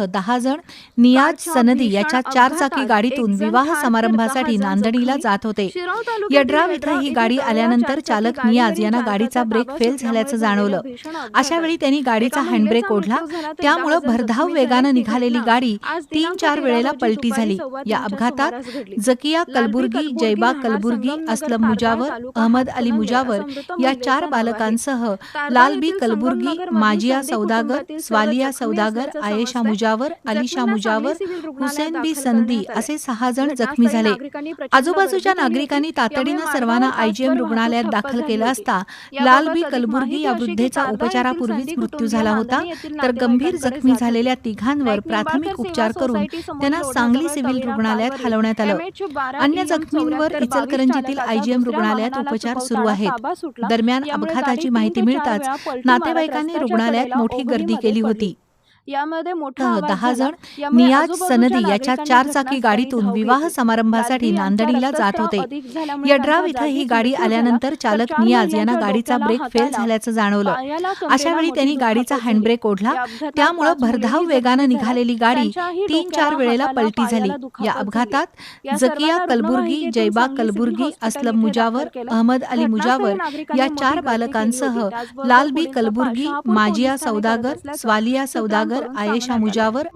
सह दहा जण नियाज सनदी याच्या चारचाकी गाडीतून विवाह समारंभासाठी नांदणीला जात होते. यड्राव इथं ही गाडी आल्यानंतर चालक नियाज यांना गाडीचा ब्रेक फेल झाल्याचं जाणवलं. अशा वेळी त्यांनी गाडीचा हँडब्रेक ओढला. त्यामुळं भरधाव वेगानं निघालेली गाडी तीन चार वेळेला पलटी झाली. या अपघातात जकिया कलबुर्गी जैबा कलबुर्गी असलम मुजावर अहमद अली मुजावर या चार बालकांसह लालबी कलबुर्गी माजिया सौदागर स्वालिया सौदागर आयेशा मुजावर अलिशा मुजावर हुसेन बी संदी असे सहा जण जखमी झाले. आजूबाजूच्या नागरिकांनी तातडीनं सर्वांना आयजीएम रुग्णालयात दाखल केलं असता लालबी कलबुर्गी या वृद्धेचा उपचारापूर्वीच मृत्यू झाला होता. तर गंभीर जखमी झालेल्या तिघांवर प्राथमिक उपचार करून त्यांना सांगली सिव्हिल रुग्णालयात हलवण्यात आलं. अन्य जखमींवर इचलकरंजीतील आयजीएम रुग्णालयात उपचार सुरू आहेत. दरम्यान अपघाताची माहिती मिळताच नातेवाईकांनी रुग्णालयात मोठी गर्दी केली होती यामध्ये मोठा दहा. जण नियाज सनदी याच्या चारचाकी घटनास्थळी गाडीतून विवाह. समारंभासाठी नांदणीला जात होते यड्राव इथं ही गाडी. आल्यानंतर तर चालक चार नियाज यांना गाडीचा ब्रेक फेल झाल्याचं जाणवलं अशा वेळी त्यांनी गाडीचा हँडब्रेक. ओढला त्यामुळं भरधाव वेगानं. निघालेली गाडी तीन चार वेळेला पलटी झाली या. अपघातात जकिया कलबुर्गी जैबा कलबुर्गी असलम मुजावर. अहमद अली मुजावर या चार बालकांसह लालबी कलबुर्गी माजिया सौदागर स्वालिया सौदागर सांगण्यात आयेशा. मुजावर